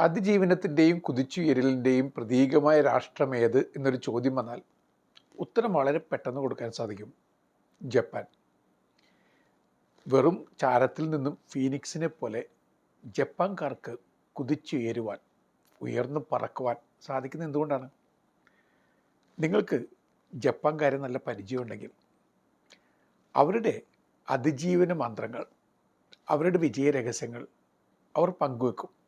അതിജീവനത്തിന്റെയും കുതിച്ചുയരലിന്റെയും പ്രതീകമായ രാഷ്ട്രമേത് എന്നൊരു ചോദ്യം വന്നാൽ ഉത്തരം വളരെ പെട്ടെന്ന് കൊടുക്കാൻ സാധിക്കും. ജപ്പാൻ. വെറും ചാരത്തിൽ നിന്നും ഫീനിക്സിനെ പോലെ ജപ്പാൻകാർക്ക് കുതിച്ചുയരുവാൻ ഉയർന്നു പറക്കുവാൻ സാധിക്കുന്നത് എന്തുകൊണ്ടാണ്? നിങ്ങൾക്ക് ജപ്പാൻകാരെ നല്ല പരിചയമുണ്ടെങ്കിൽ അവരുടെ അതിജീവന മന്ത്രങ്ങൾ അവരുടെ വിജയ രഹസ്യങ്ങൾ അവർ പങ്കുവെക്കും.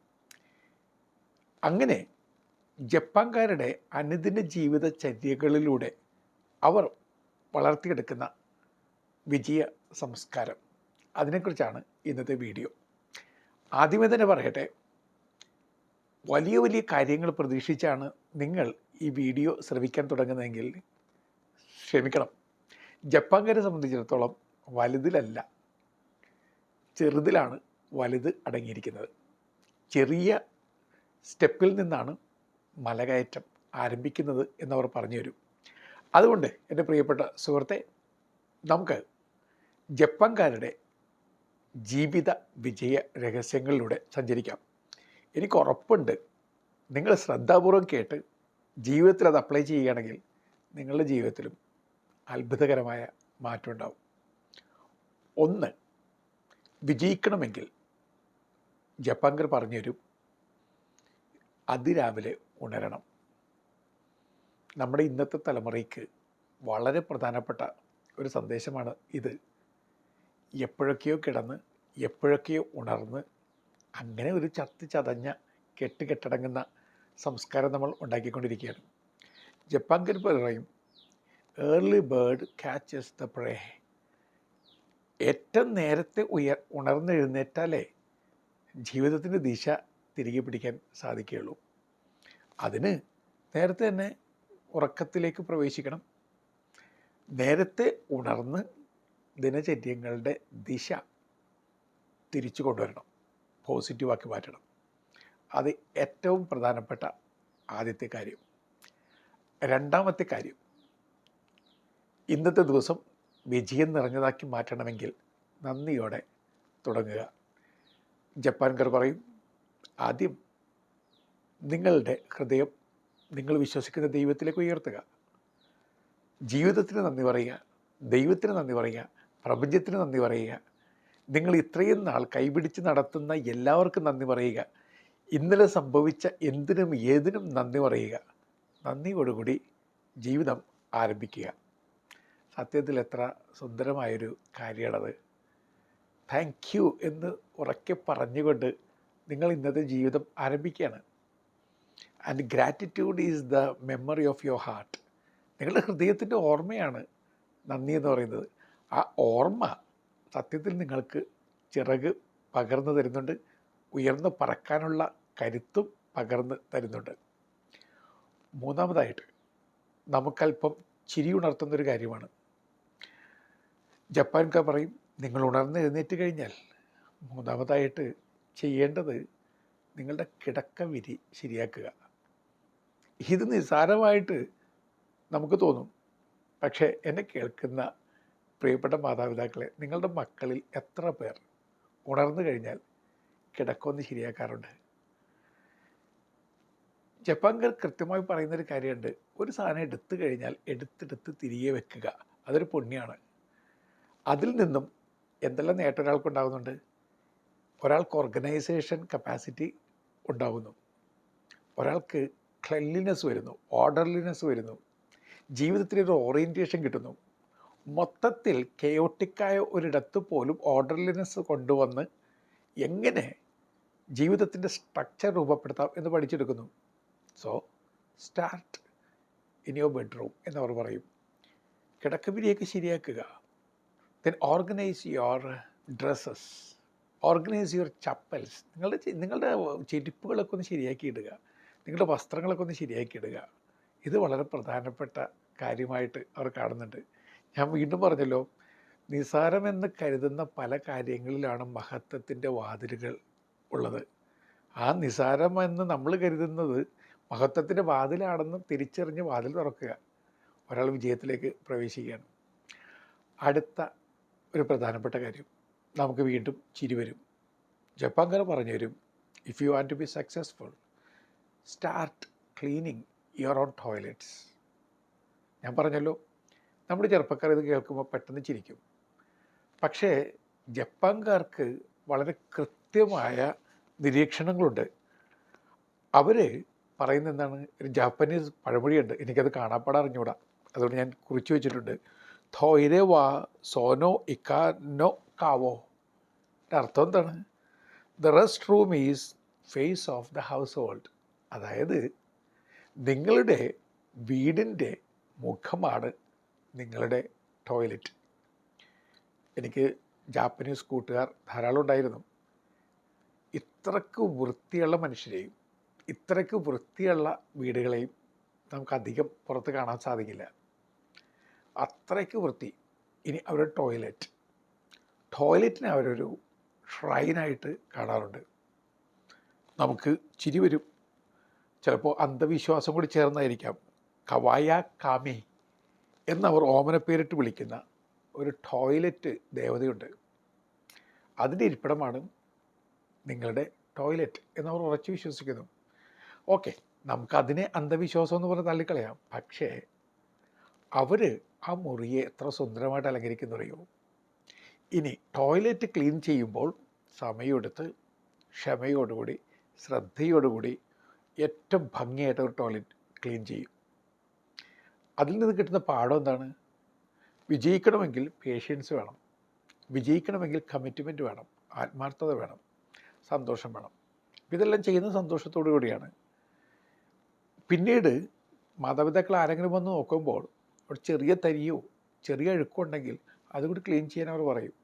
അങ്ങനെ ജപ്പാൻകാരുടെ അനുദിന ജീവിത ചര്യകളിലൂടെ അവർ വളർത്തിയെടുക്കുന്ന വിജയ സംസ്കാരം. അതിനെക്കുറിച്ചാണ് ഇന്നത്തെ വീഡിയോ. ആദ്യമേ തന്നെ പറയട്ടെ വലിയ വലിയ കാര്യങ്ങൾ പ്രതീക്ഷിച്ചാണ് നിങ്ങൾ ഈ വീഡിയോ ശ്രവിക്കാൻ തുടങ്ങുന്നതെങ്കിൽ ക്ഷമിക്കണം. ജപ്പാൻകാരെ സംബന്ധിച്ചിടത്തോളം വലുതിലല്ല ചെറുതിലാണ് വലുത് അടങ്ങിയിരിക്കുന്നത്. ചെറിയ സ്റ്റെപ്പിൽ നിന്നാണ് മലകയറ്റം ആരംഭിക്കുന്നത് എന്നവർ പറഞ്ഞു തരും അതുകൊണ്ട് എന്റെ പ്രിയപ്പെട്ട സുഹൃത്തെ നമുക്ക് ജപ്പാൻകാരുടെ ജീവിത വിജയ രഹസ്യങ്ങളിലൂടെ സഞ്ചരിക്കാം. എനിക്ക് ഉറപ്പുണ്ട് നിങ്ങൾ ശ്രദ്ധാപൂർവം കേട്ട് ജീവിതത്തിൽ അത് അപ്ലൈ ചെയ്യുകയാണെങ്കിൽ നിങ്ങളുടെ ജീവിതത്തിലും അത്ഭുതകരമായ മാറ്റം ഉണ്ടാവും. ഒന്ന് വിജയിക്കണമെങ്കിൽ ജപ്പാൻകർ പറഞ്ഞുതരും അതിരാവിലെ ഉണരണം. നമ്മുടെ ഇന്നത്തെ തലമുറയ്ക്ക് വളരെ പ്രധാനപ്പെട്ട ഒരു സന്ദേശമാണ് ഇത്. എപ്പോഴൊക്കെയോ കിടന്ന് എപ്പോഴൊക്കെയോ ഉണർന്ന് അങ്ങനെ ഒരു ചത്ത് ചതഞ്ഞ കെട്ട് കെട്ടടങ്ങുന്ന സംസ്കാരം നമ്മൾ ഉണ്ടാക്കിക്കൊണ്ടിരിക്കുകയാണ്. ജപ്പാൻകർ പറയും early bird catches the prey ഏറ്റവും നേരത്തെ ഉയർ ഉണർന്നെഴുന്നേറ്റാലേ ജീവിതത്തിന്റെ ദിശ തിരികെ പിടിക്കാൻ സാധിക്കുകയുള്ളൂ. അതിന് നേരത്തെ തന്നെ ഉറക്കത്തിലേക്ക് പ്രവേശിക്കണം. നേരത്തെ ഉണർന്ന് ദിനചര്യങ്ങളുടെ ദിശ തിരിച്ചു കൊണ്ടുവരണം. പോസിറ്റീവാക്കി മാറ്റണം. അത് ഏറ്റവും പ്രധാനപ്പെട്ട ആദ്യത്തെ കാര്യം. രണ്ടാമത്തെ കാര്യം ഇന്നത്തെ ദിവസം വിജയം നിറഞ്ഞതാക്കി മാറ്റണമെങ്കിൽ നന്ദിയോടെ തുടങ്ങുക. ജപ്പാൻകാർ പറയും ആദ്യം നിങ്ങളുടെ ഹൃദയം നിങ്ങൾ വിശ്വസിക്കുന്ന ദൈവത്തിലേക്ക് ഉയർത്തുക. ജീവിതത്തിന് നന്ദി പറയുക ദൈവത്തിന് നന്ദി പറയുക പ്രപഞ്ചത്തിന് നന്ദി പറയുക. നിങ്ങൾ ഇത്രയും നാൾ കൈപിടിച്ച് നടത്തുന്ന എല്ലാവർക്കും നന്ദി പറയുക. ഇന്നലെ സംഭവിച്ച എന്തിനും ഏതിനും നന്ദി പറയുക. നന്ദിയോടുകൂടി ജീവിതം ആരംഭിക്കുക. സത്യത്തിൽ എത്ര സുന്ദരമായൊരു കാര്യമാണത്. താങ്ക് യു എന്ന് ഉറക്കെ പറഞ്ഞുകൊണ്ട് നിങ്ങൾ ഇന്നത്തെ ജീവിതം ആരംഭിക്കുകയാണ്. And gratitude is the memory of your heart നിങ്ങളുടെ ഹൃദയത്തിന്റെ ഓർമ്മയാണ് നന്ദി എന്ന് പറയുന്നത്. ആ ഓർമ്മ സത്യത്തിൽ നിങ്ങൾക്ക് ചിറക് പകർന്നു തരുന്നുണ്ട്. ഉയർന്നു പറക്കാനുള്ള കരുത്തും പകർന്ന് തരുന്നുണ്ട്. മൂന്നാമതായിട്ട് നമുക്കല്പം ചിരി ഉണർത്തുന്നൊരു കാര്യമാണ്. ജപ്പാൻകാർ പറയും നിങ്ങൾ ഉണർന്ന് എഴുന്നേറ്റ് കഴിഞ്ഞാൽ മൂന്നാമതായിട്ട് ചെയ്യേണ്ടത് നിങ്ങളുടെ കിടക്ക വിരി ശരിയാക്കുക. ഇത് നിസ്സാരമായിട്ട് നമുക്ക് തോന്നും. പക്ഷേ എന്നെ കേൾക്കുന്ന പ്രിയപ്പെട്ട മാതാപിതാക്കളെ നിങ്ങളുടെ മക്കളിൽ എത്ര പേർ ഉണർന്നു കഴിഞ്ഞാൽ കിടക്കൊന്ന് ശരിയാക്കാറുണ്ട്? ജപ്പാൻകാർ കൃത്യമായി പറയുന്നൊരു കാര്യമുണ്ട്. ഒരു സാധനം എടുത്തു കഴിഞ്ഞാൽ എടുത്തെടുത്ത് തിരികെ വെക്കുക. അതൊരു പുണ്യമാണ്. അതിൽ നിന്നും എന്തെല്ലാം നേട്ടം ഒരാൾക്കുണ്ടാകുന്നുണ്ട് ഒരാൾക്ക് ഓർഗനൈസേഷൻ കപ്പാസിറ്റി ഉണ്ടാകുന്നു ഒരാൾക്ക് ക്ലെൻലിനെസ് വരുന്നു ഓർഡർലിനെസ് വരുന്നു ജീവിതത്തിലൊരു ഓറിയന്റേഷൻ കിട്ടുന്നു. മൊത്തത്തിൽ കെയോട്ടിക്കായ ഒരിടത്ത് പോലും ഓർഡർലിനെസ് കൊണ്ടുവന്ന് എങ്ങനെ ജീവിതത്തിന്റെ സ്ട്രക്ചർ രൂപപ്പെടുത്താം എന്ന് പഠിച്ചെടുക്കുന്നു. So start in your bedroom എന്നവർ പറയും. കിടക്കവിരിയൊക്കെ ശരിയാക്കുക. Then organise your dresses organise your chappals നിങ്ങളുടെ നിങ്ങളുടെ ചെരുപ്പുകളൊക്കെ ഒന്ന് ശരിയാക്കി ഇടുക. നിങ്ങളുടെ വസ്ത്രങ്ങളൊക്കെ ഒന്ന് ശരിയാക്കി ഇടുക. ഇത് വളരെ പ്രധാനപ്പെട്ട കാര്യമായിട്ട് അവർ കാണുന്നുണ്ട്. ഞാൻ വീണ്ടും പറഞ്ഞല്ലോ നിസാരമെന്ന് കരുതുന്ന പല കാര്യങ്ങളിലാണ് മഹത്വത്തിന്റെ വാതിലുകൾ ഉള്ളത്. ആ നിസാരമെന്ന് നമ്മൾ കരുതുന്നത് മഹത്വത്തിന്റെ വാതിലാണെന്ന് തിരിച്ചറിഞ്ഞ് വാതിൽ തുറക്കുക. ഒരാൾ വിജയത്തിലേക്ക് പ്രവേശിക്കുകയാണ്. അടുത്ത ഒരു പ്രധാനപ്പെട്ട കാര്യം. നമുക്ക് വീണ്ടും ചിരി വരും. ജപ്പാങ്കർ പറഞ്ഞു തരും if you want to be successful start cleaning your own toilets ഞാൻ പറഞ്ഞല്ലോ നമ്മുടെ ചെറുപ്പക്കാർ ഇത് കേൾക്കുമ്പോൾ പെട്ടെന്ന് ചിരിക്കും. പക്ഷേ ജപ്പാൻകാർക്ക് വളരെ കൃത്യമായ നിരീക്ഷണങ്ങളുണ്ട്. അവർ പറയുന്ന എന്താണ്? ഒരു ജാപ്പനീസ് പഴമൊഴിയുണ്ട്. എനിക്കത് കാണാപ്പാടെ അറിഞ്ഞുകൂടാ അതുകൊണ്ട് ഞാൻ കുറിച്ചു വെച്ചിട്ടുണ്ട്. തോയിരെ വാ സോനോ ഇക്കാനോ കാവോ. അർത്ഥം എന്താണ്? The rest room is face of the household അതായത് നിങ്ങളുടെ വീടിന്റെ മുഖമാണ് നിങ്ങളുടെ ടോയ്ലറ്റ് എനിക്ക് ജാപ്പനീസ് കൂട്ടുകാർ ധാരാളം ഉണ്ടായിരുന്നു. ഇത്രക്ക് വൃത്തിയുള്ള മനുഷ്യരെയും ഇത്രയ്ക്ക് വൃത്തിയുള്ള വീടുകളെയും നമുക്കധികം പുറത്ത് കാണാൻ സാധിക്കില്ല. അത്രയ്ക്ക് വൃത്തി. ഇനി അവരുടെ ടോയ്ലറ്റ് ടോയ്ലറ്റിനെ അവരൊരു ഷ്രൈനായിട്ട് കാണാറുണ്ട്. നമുക്ക് ചിരി വരും. ചിലപ്പോൾ അന്ധവിശ്വാസം കൂടി ചേർന്നായിരിക്കാം. കവായ കാമി എന്നവർ ഓമന പേരിട്ട് വിളിക്കുന്ന ഒരു ടോയ്ലറ്റ് ദേവതയുണ്ട്. അതിന്റെ ഇരിപ്പിടമാണ് നിങ്ങളുടെ ടോയ്ലറ്റ് എന്നവർ ഉറച്ചു വിശ്വസിക്കുന്നു. ഓക്കെ നമുക്കതിനെ അന്ധവിശ്വാസം എന്ന് പറഞ്ഞ് തള്ളിക്കളയാം. പക്ഷേ അവർ ആ മുറിയെ എത്ര സുന്ദരമായിട്ട് അലങ്കരിക്കുന്നറിയോ? ഇനി ടോയ്ലറ്റ് ക്ലീൻ ചെയ്യുമ്പോൾ സമയമെടുത്ത് ക്ഷമയോടുകൂടി ശ്രദ്ധയോടുകൂടി ഏറ്റവും ഭംഗിയായിട്ട് ഒരു ടോയ്ലറ്റ് ക്ലീൻ ചെയ്യും. അതിൽ നിന്ന് കിട്ടുന്ന പാഠം എന്താണ്? വിജയിക്കണമെങ്കിൽ പേഷ്യൻസ് വേണം. വിജയിക്കണമെങ്കിൽ കമ്മിറ്റ്മെന്റ് വേണം. ആത്മാർത്ഥത വേണം. സന്തോഷം വേണം. ഇതെല്ലാം ചെയ്യുന്ന സന്തോഷത്തോടു കൂടിയാണ്. പിന്നീട് മാതാപിതാക്കൾ ആരെങ്കിലും വന്ന് നോക്കുമ്പോൾ ഒരു ചെറിയ തരിയോ ചെറിയ അഴുക്കോ ഉണ്ടെങ്കിൽ അതുകൂടി ക്ലീൻ ചെയ്യാൻ അവർ പറയും.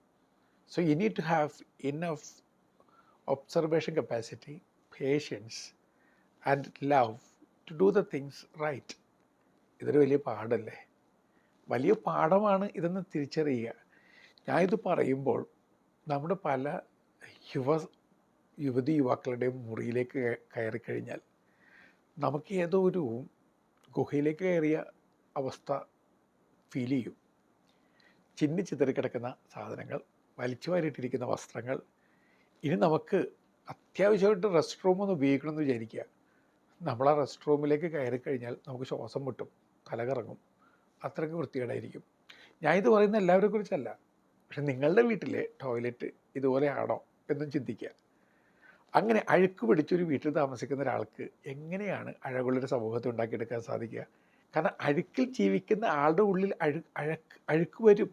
So you need to have enough observation capacity patience and love to do the things right ഇതൊരു വലിയ പാടല്ലേ വലിയ പാഠമാണ് ഇതെന്ന് തിരിച്ചറിയുക. ഞാനിത് പറയുമ്പോൾ നമ്മുടെ പല യുവ യുവതി യുവാക്കളുടെയും മുറിയിലേക്ക് കയറി കഴിഞ്ഞാൽ നമുക്ക് ഏതോ ഒരു ഗുഹയിലേക്ക് കയറിയ അവസ്ഥ ഫീൽ ചെയ്യും. ചിന്നി ചിതറിക്കിടക്കുന്ന സാധനങ്ങൾ വലിച്ചു വാരിയിട്ടിരിക്കുന്ന വസ്ത്രങ്ങൾ. ഇനി നമുക്ക് അത്യാവശ്യമായിട്ട് റെസ്റ്റ് റൂം ഒന്ന് ഉപയോഗിക്കണമെന്ന് വിചാരിക്കുക. നമ്മൾ ആ റെസ്റ്റ് റൂമിലേക്ക് കയറി കഴിഞ്ഞാൽ നമുക്ക് ശ്വാസം മുട്ടും തലകറങ്ങും. അത്രയ്ക്ക് വൃത്തികേടായിരിക്കും. ഞാൻ ഇത് പറയുന്ന എല്ലാവരെ കുറിച്ചല്ല. പക്ഷെ നിങ്ങളുടെ വീട്ടിലെ ടോയ്ലറ്റ് ഇതുപോലെയാണോ എന്നും ചിന്തിക്കുക. അങ്ങനെ അഴുക്ക് പിടിച്ചൊരു വീട്ടിൽ താമസിക്കുന്ന ഒരാൾക്ക് എങ്ങനെയാണ് അഴകുള്ളൊരു സമൂഹത്തെ ഉണ്ടാക്കിയെടുക്കാൻ സാധിക്കുക? കാരണം അഴുക്കിൽ ജീവിക്കുന്ന ആളുടെ ഉള്ളിൽ അഴു അഴക്ക് അഴുക്ക് വരും.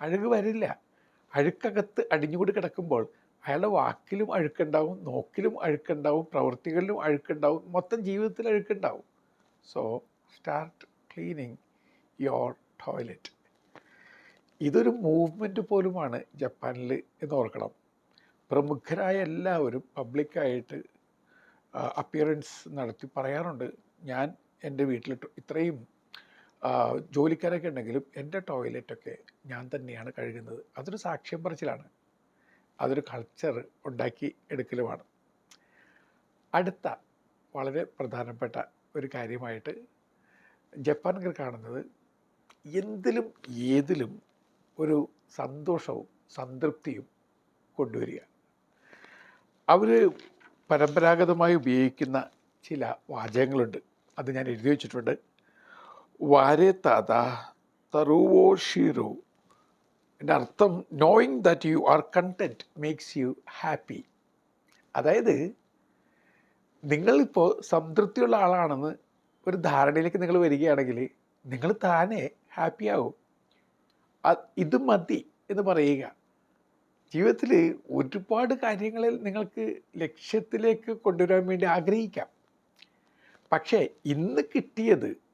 അഴുക്ക് വരില്ല. അഴുക്കകത്ത് അടിഞ്ഞുകൂടി കിടക്കുമ്പോൾ അയാളുടെ വാക്കിലും അഴുക്കുണ്ടാവും നോക്കിലും അഴുക്കുണ്ടാവും പ്രവൃത്തികളിലും അഴുക്കുണ്ടാവും മൊത്തം ജീവിതത്തിൽ അഴുക്കുണ്ടാവും. So start cleaning your toilet ഇതൊരു മൂവ്മെന്റ് പോലുമാണ് ജപ്പാനിൽ എന്ന് ഓർക്കണം. പ്രമുഖരായ എല്ലാവരും പബ്ലിക്കായിട്ട് അപ്പിയറൻസ് നടത്തി പറയാറുണ്ട്. ഞാൻ എന്റെ വീട്ടിൽ ഇത്രയും ജോലിക്കാരൊക്കെ ഉണ്ടെങ്കിലും എന്റെ ടോയ്ലറ്റൊക്കെ ഞാൻ തന്നെയാണ് കഴുകുന്നത്. അതൊരു സാക്ഷ്യം പറച്ചിലാണ്. അതൊരു കൾച്ചർ ഉണ്ടാക്കി എടുക്കലുമാണ്. അടുത്ത വളരെ പ്രധാനപ്പെട്ട ഒരു കാര്യമായിട്ട് ജപ്പാൻകാർ കാണുന്നത് എന്തിലും ഏതിലും ഒരു സന്തോഷവും സംതൃപ്തിയും കൊണ്ടുവരിക. അവർ പരമ്പരാഗതമായി ഉപയോഗിക്കുന്ന ചില വാചകങ്ങളുണ്ട്. അത് ഞാൻ എഴുതി വെച്ചിട്ടുണ്ട്. വാരെ താത തറുവോ ഷീറോ എന്റെ അർത്ഥം knowing that you are content makes you happy അതായത് നിങ്ങളിപ്പോൾ സംതൃപ്തിയുള്ള ആളാണെന്ന് ഒരു ധാരണയിലേക്ക് നിങ്ങൾ വരികയാണെങ്കിൽ നിങ്ങൾ താനെ ഹാപ്പി ആവും. ഇത് മതി എന്ന് പറയുക. ജീവിതത്തിൽ ഒരുപാട് കാര്യങ്ങളിൽ നിങ്ങൾക്ക് ലക്ഷ്യത്തിലേക്ക് കൊണ്ടുവരാൻ വേണ്ടി ആഗ്രഹിക്കാം. പക്ഷേ ഇന്ന് കിട്ടിയത്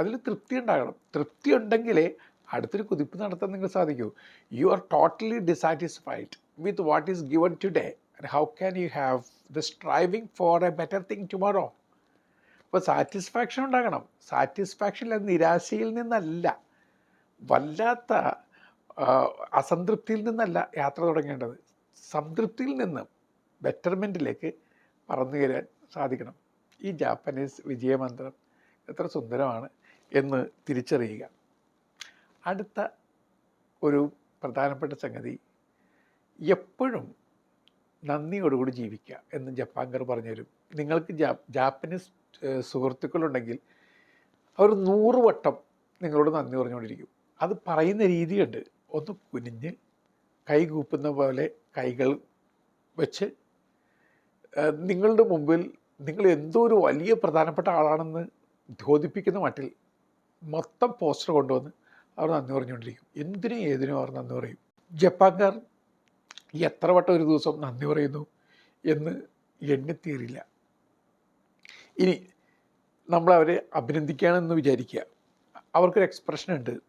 അതിൽ തൃപ്തി ഉണ്ടാകണം. തൃപ്തി ഉണ്ടെങ്കിലേ അടുത്തൊരു കുതിപ്പ് നടത്താൻ നിങ്ങൾക്ക് സാധിക്കൂ. You are totally dissatisfied with what is given today and how can you have the striving for a better thing tomorrow അപ്പോൾ സാറ്റിസ്ഫാക്ഷൻ ഉണ്ടാകണം. സാറ്റിസ്ഫാക്ഷൻ നിരാശയിൽ നിന്നല്ല. വല്ലാത്ത അസംതൃപ്തിയിൽ നിന്നല്ല യാത്ര തുടങ്ങേണ്ടത്. സംതൃപ്തിയിൽ നിന്ന് ബെറ്റർമെന്റിലേക്ക് പറന്നു കയറാൻ സാധിക്കണം. ഈ ജാപ്പനീസ് വിജയമന്ത്രം എത്ര സുന്ദരമാണ്. എന്ന് തിരിച്ചറിയുക. അടുത്ത ഒരു പ്രധാനപ്പെട്ട സംഗതി എപ്പോഴും നന്ദിയോടുകൂടി ജീവിക്കുക എന്ന് ജപ്പാൻകാർ പറഞ്ഞു തരും നിങ്ങൾക്ക് ജാപ്പനീസ് സുഹൃത്തുക്കളുണ്ടെങ്കിൽ അവർ നൂറ് വട്ടം നിങ്ങളോട് നന്ദി പറഞ്ഞുകൊണ്ടിരിക്കും. അത് പറയുന്ന രീതിയുണ്ട്. ഒന്ന് കുനിഞ്ഞ് കൈകൂപ്പുന്ന പോലെ കൈകൾ വെച്ച് നിങ്ങളുടെ മുമ്പിൽ നിങ്ങൾ എന്തോ ഒരു വലിയ പ്രധാനപ്പെട്ട ആളാണെന്ന് ദ്യോതിപ്പിക്കുന്ന മട്ടിൽ മൊത്തം പോസ്റ്റർ കൊണ്ടുവന്ന് അവർ നന്ദി പറഞ്ഞുകൊണ്ടിരിക്കും. എന്തിനും ഏതിനും അവർ നന്ദി പറയും. ജപ്പാൻകാർ എത്ര വട്ടം ഒരു ദിവസം നന്ദി പറയുന്നു എന്ന് എണ്ണിത്തീരില്ല. ഇനി നമ്മൾ അവരെ അഭിനന്ദിക്കുകയാണെന്ന് വിചാരിക്കുക. അവർക്കൊരു എക്സ്പ്രഷൻ ഉണ്ട്.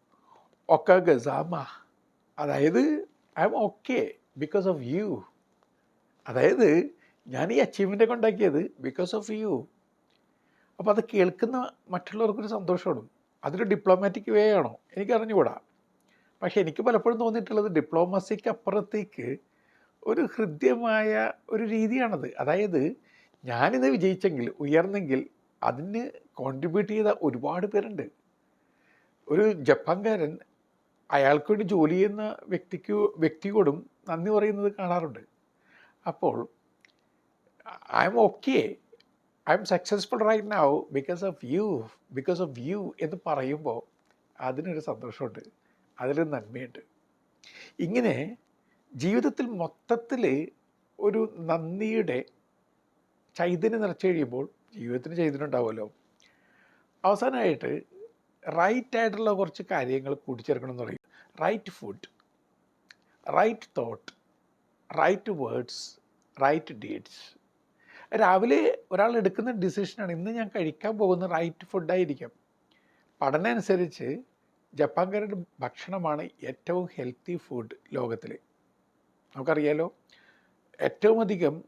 ഒക്ക ഗസാമ. അതായത് I am okay because of you. അതായത് ഞാൻ ഈ അച്ചീവ്മെന്റ് ഉണ്ടാക്കിയത് ബിക്കോസ് ഓഫ് യു. അപ്പോൾ അത് കേൾക്കുന്ന മറ്റുള്ളവർക്കൊരു സന്തോഷമാണ്. അതൊരു ഡിപ്ലോമാറ്റിക് വേ ആണോ? എനിക്ക് അറിഞ്ഞുകൂടാ. പക്ഷേ എനിക്ക് പലപ്പോഴും തോന്നിയിട്ടുള്ളത് ഡിപ്ലോമസിക്ക് അപ്പുറത്തേക്ക് ഒരു ഹൃദ്യമായ ഒരു രീതിയാണത്. അതായത് ഞാനിത് വിജയിച്ചെങ്കിൽ ഉയർന്നെങ്കിൽ അതിന് കോൺട്രിബ്യൂട്ട് ചെയ്ത ഒരുപാട് പേരുണ്ട്. ഒരു ജപ്പാൻകാരൻ അയാൾക്ക് വേണ്ടി ജോലി ചെയ്യുന്ന വ്യക്തിക്ക് വ്യക്തിയോടും നന്ദി പറയുന്നത് കാണാറുണ്ട്. അപ്പോൾ I am okay I am successful right now because of you because of you എന്ന് പറയുമ്പോൾ അതിനൊരു സന്തോഷമുണ്ട്. അതിലൊരു നന്മയുണ്ട്. ഇങ്ങനെ ജീവിതത്തിൽ മൊത്തത്തിൽ ഒരു നന്ദിയുടെ ചൈതന്യം നിറച്ചു കഴിയുമ്പോൾ ജീവിതത്തിന് ചൈതന്യം ഉണ്ടാവുമല്ലോ. അവസാനമായിട്ട് റൈറ്റ് ആയിട്ടുള്ള കുറച്ച് കാര്യങ്ങൾ കൂട്ടിച്ചേർക്കണം എന്ന് പറയും. Right food right thought right words right deeds രാവിലെ ഒരാൾ എടുക്കുന്ന ഡിസിഷനാണ് ഇന്ന് ഞാൻ കഴിക്കാൻ പോകുന്ന റൈറ്റ് ഫുഡായിരിക്കും പഠനം അനുസരിച്ച് ജപ്പാൻകാരുടെ ഭക്ഷണമാണ് ഏറ്റവും ഹെൽത്തി ഫുഡ് ലോകത്തിൽ നമുക്കറിയാലോ ഏറ്റവും അധികം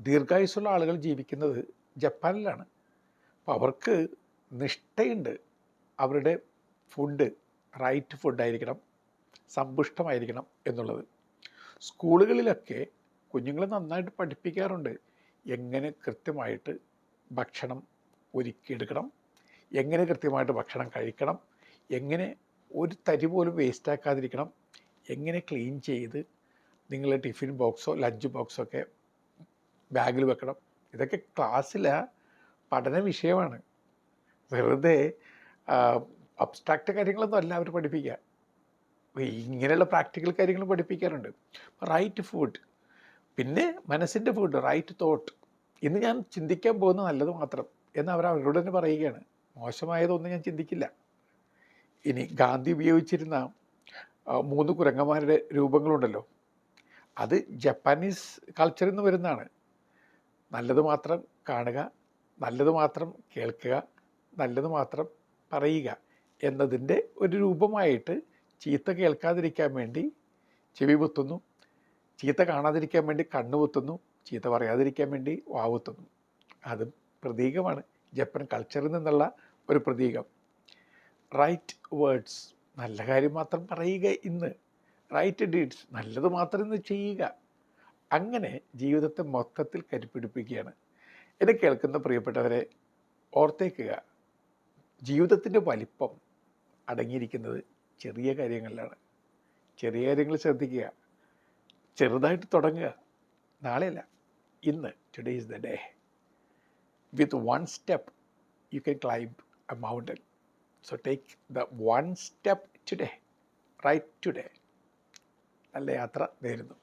ദീർഘായുസുള്ള ആളുകൾ ജീവിക്കുന്നത് ജപ്പാനിലാണ്. അപ്പോൾ അവർക്ക് നിഷ്ഠയുണ്ട് അവരുടെ ഫുഡ് റൈറ്റ് ഫുഡായിരിക്കണം സമ്പുഷ്ടമായിരിക്കണം എന്നുള്ളത്. സ്കൂളുകളിലൊക്കെ കുഞ്ഞുങ്ങളെ നന്നായിട്ട് പഠിപ്പിക്കാറുണ്ട്. എങ്ങനെ കൃത്യമായിട്ട് ഭക്ഷണം ഒരുക്കിയെടുക്കണം? എങ്ങനെ കൃത്യമായിട്ട് ഭക്ഷണം കഴിക്കണം? എങ്ങനെ ഒരു തരി പോലും വേസ്റ്റാക്കാതിരിക്കണം? എങ്ങനെ ക്ലീൻ ചെയ്ത് നിങ്ങളുടെ ടിഫിൻ ബോക്സോ ലഞ്ച് ബോക്സോ ഒക്കെ ബാഗിൽ വെക്കണം? ഇതൊക്കെ ക്ലാസ്സിലെ പഠന വിഷയമാണ്. വെറുതെ അബ്സ്ട്രാക്റ്റ് കാര്യങ്ങളൊന്നും അല്ല അവർ പഠിപ്പിക്കുക. ഇങ്ങനെയുള്ള പ്രാക്ടിക്കൽ കാര്യങ്ങൾ പഠിപ്പിക്കാറുണ്ട്. റൈറ്റ് ഫുഡ് പിന്നെ മനസ്സിന്റെ ഫുഡ് റൈറ്റ് തോട്ട് ഇന്ന് ഞാൻ ചിന്തിക്കാൻ പോകുന്ന നല്ലത് മാത്രം എന്ന് അവർ അവരോട് തന്നെ പറയുകയാണ്. മോശമായതൊന്നും ഞാൻ ചിന്തിക്കില്ല. ഇനി ഗാന്ധി ഉപയോഗിച്ചിരുന്ന മൂന്ന് കുരങ്ങന്മാരുടെ രൂപങ്ങളുണ്ടല്ലോ. അത് ജപ്പാനീസ് കൾച്ചറിൽ നിന്ന് വരുന്നതാണ്. നല്ലത് മാത്രം കാണുക നല്ലത് മാത്രം കേൾക്കുക നല്ലത് മാത്രം പറയുക എന്നതിന്റെ ഒരു രൂപമായിട്ട് ചീത്ത കേൾക്കാതിരിക്കാൻ വേണ്ടി ചെവി പൊത്തുന്നു ചീത്ത കാണാതിരിക്കാൻ വേണ്ടി കണ്ണു പൊത്തുന്നു ചീത്ത പറയാതിരിക്കാൻ വേണ്ടി വാവുത്തുന്നു അതും പ്രതീകമാണ്. ജപ്പൻ കൾച്ചറിൽ നിന്നുള്ള ഒരു പ്രതീകം. റൈറ്റ് വേർഡ്സ് നല്ല കാര്യം മാത്രം പറയുക ഇന്ന്. റൈറ്റ് ഡീഡ്സ് നല്ലത് മാത്രം ഇന്ന് ചെയ്യുക. അങ്ങനെ ജീവിതത്തെ മൊത്തത്തിൽ കരുപ്പിടിപ്പിക്കുകയാണ് എന്നെ കേൾക്കുന്ന പ്രിയപ്പെട്ടവരെ ഓർത്തേക്കുക. ജീവിതത്തിന്റെ വലിപ്പം അടങ്ങിയിരിക്കുന്നത് ചെറിയ കാര്യങ്ങളിലാണ്. ചെറിയ കാര്യങ്ങൾ ശ്രദ്ധിക്കുക. ചെറുതായിട്ട് തുടങ്ങുക. നാളെയല്ല. ഇന്ന് today is the day with one step you can climb a mountain so take the one step today right today നല്ല യാത്ര നേരുന്നു.